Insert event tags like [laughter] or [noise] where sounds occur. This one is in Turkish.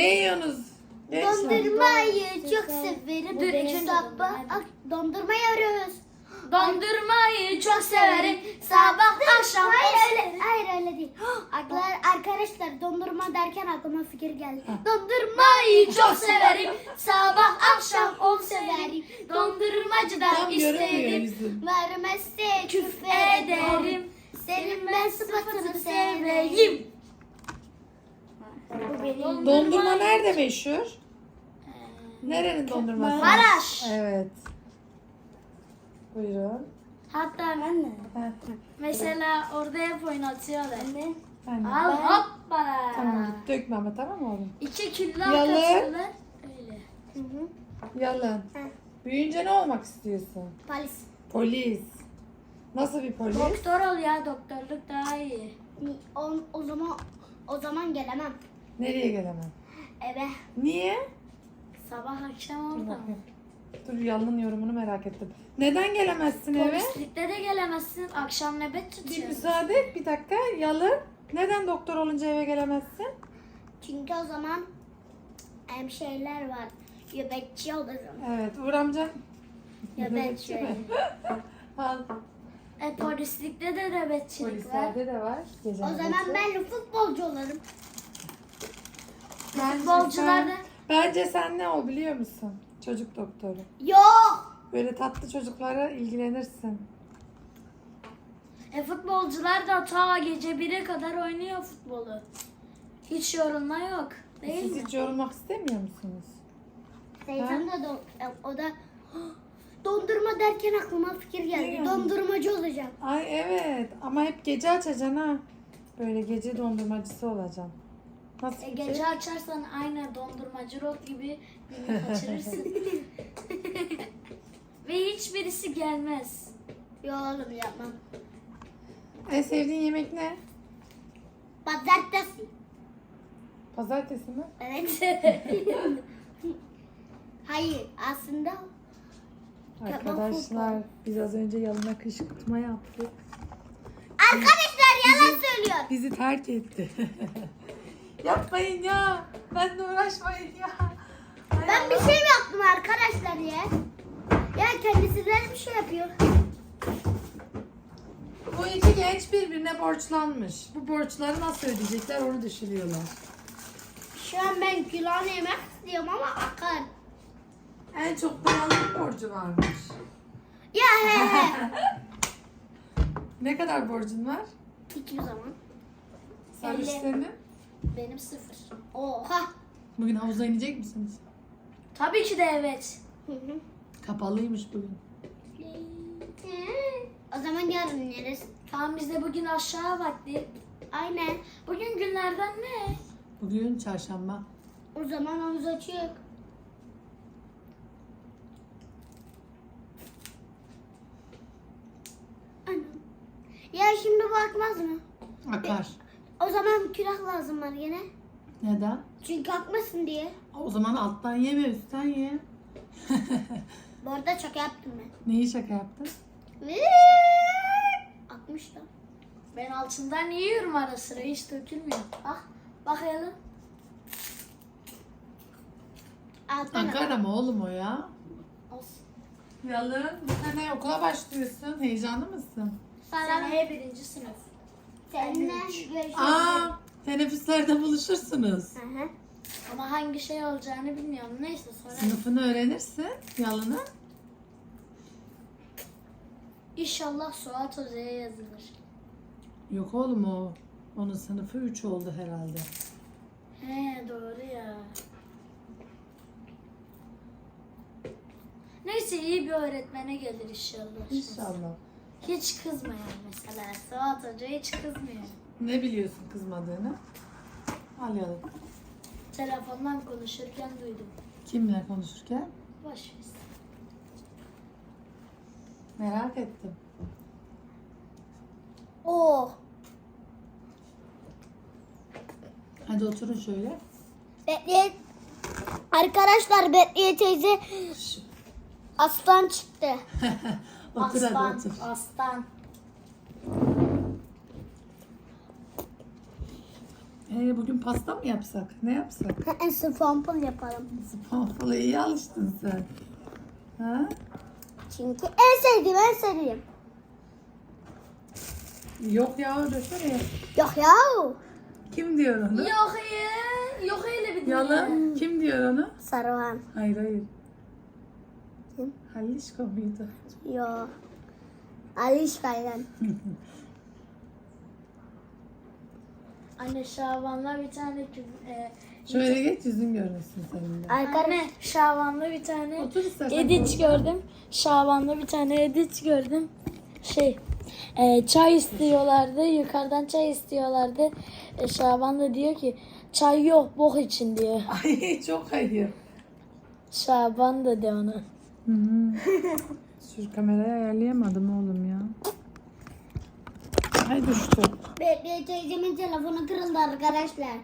Ne yiyorsunuz? Gençler. Dondurmayı çok severim. Bu benim Sabah dondurma. yiyoruz. Dondurmayı çok severim. Sabah akşam Hayır öyle, hayır öyle değil. Arkadaşlar, arkadaşlar dondurma derken aklıma fikir geldi. Dondurmayı çok severim. Sabah akşam onu severim. Dondurmacıdan Tam isterim. yüzün. Vermezse küfür Ederim. Senin ben sıfatını seveyim. Seveyim. Bu benim. Dondurma nerede meşhur? Nerenin dondurması? Maraş. Evet. Buyurun. Hatta ben de. Ha, Mesela orada hep oynatıyorlar. ben de. Al hoppala. Tamam git dökme ama tamam mı oğlum? İki kilo Yalı. Öyle. Yalın. Büyüyünce ne olmak istiyorsun? Polis. Polis. Nasıl bir polis? Doktor ol ya doktorluk daha iyi. O, o zaman o zaman gelemem Nereye gelemem? eve. Niye? Sabah akşam Dur orada. bakayım. Dur Yalın yorumunu merak ettim. Neden gelemezsin eve? Polislikte de gelemezsin. Akşam nöbet Bir tutuyor. müsaade et bir dakika. Yalın. Neden doktor olunca eve gelemezsin? Çünkü o zaman hemşehriler var. Göbekçi olurum. Evet Uğur amca. Göbekçi. [laughs] Al. E, polislikte de nöbetçilik var. Polislerde de var. Gece O zaman nöbeti. ben de futbolcu olurum. Futbolcular da Bence sen ne ol biliyor musun? Çocuk doktoru. Yok. Böyle tatlı çocuklara ilgilenirsin. e, futbolcular da ta gece 1'e kadar oynuyor futbolu. Hiç yorulma yok. Değil Siz mi? hiç yorulmak istemiyor musunuz? Teyzem de do- e, o da [gasps] dondurma derken aklıma fikir geldi. geldi? Dondurmacı olacağım. Ay evet ama hep gece açacaksın ha. Böyle gece dondurmacısı olacaksın. Nasıl E, gece açarsan aynı dondurmacı rot gibi günü kaçırırsın. [laughs] Ve hiçbirisi gelmez. Yok oğlum yapmam. En sevdiğin yemek ne? Pazartesi. Pazartesi mi? Evet. [laughs] Hayır aslında Arkadaşlar biz az önce yalına kışkırtma yaptık. arkadaşlar yalan söylüyor. Bizi terk etti. [laughs] Yapmayın ya. Benle uğraşmayın ya. Hay Ben bir Allah. şey mi yaptım arkadaşlar ya? Ya kendisi de bir şey yapıyor. Bu iki genç birbirine borçlanmış. Bu borçları nasıl ödeyecekler onu düşünüyorlar. Şu an ben külahını yemek istiyorum ama akar. En çok pahalılık borcu varmış. Ya he he. [laughs] Ne kadar borcun var? Hiçbir zaman. Sarış Elli. senin. Benim sıfır. Oha. Bugün havuza inecek misiniz? Tabii ki de evet. Hı hı. Kapalıymış bugün. O zaman yarın yeriz. Tamam biz de bugün aşağı vakti. Aynen. Bugün günlerden ne? Bugün çarşamba. O zaman havuz açık. Anam. Ya şimdi bakmaz mı? Akar. O zaman külah lazım var yine. Neden? Çünkü akmasın diye. O zaman alttan yeme üstten ye. [laughs] Bu arada şaka yaptım ben. Neyi şaka yaptın? Akmış da. Ben altından yiyorum ara sıra hiç dökülmüyor. Bak bakalım. Alttan Akar ama oğlum o ya. Olsun. Yalın bu sene okula başlıyorsun. Heyecanlı mısın? Seneye birinci sınıf. Seninle görüşürüz. Aa, teneffüslerde buluşursunuz. Hı hı. Ama hangi şey olacağını bilmiyorum. Neyse sonra. Sınıfını öğrenirsin Yalın'ı. İnşallah Suat Öze'ye yazılır. Yok oğlum o. Onun sınıfı 3 oldu herhalde. He doğru ya. Neyse iyi bir öğretmene gelir inşallah. İnşallah. Hiç kızmayan mesela. Suat Hoca hiç kızmıyor. Ne biliyorsun kızmadığını? Al Yalın. Telefondan konuşurken duydum. Kimle konuşurken? Boş ver. Merak ettim. Oh. Hadi oturun şöyle. Bekleyin. Arkadaşlar Bekliye teyze aslan çıktı. [laughs] otur Aslan. hadi otur. Aslan. Ee, bugün pasta mı yapsak? Ne yapsak? En pompon yapalım. Spamfula iyi alıştın sen. Ha? Çünkü en sevdiğim en sevdiğim. Yok ya desene. Yok ya. Kim diyor onu? Yok ya. Yok öyle bir dünya. Yalan. Kim diyor onu? Sarıhan. Hayır hayır. Kim? Halişko muydu? Yok. Aliş Kayran. Anne Şaban'la bir tane e, Şöyle geç yüzün görünsün senin de. Anne Şaban'la bir tane Otur istersen. edit gördüm. Şaban'la bir tane edit gördüm. Şey e, çay istiyorlardı. Yukarıdan çay istiyorlardı. E, Şaban da diyor ki çay yok bok için diyor. Ay çok ayıp. Şaban da de ona. Şu kamerayı ayarlayamadım oğlum ya. Ay düştü. Bekle teyzemin telefonu kırıldı arkadaşlar.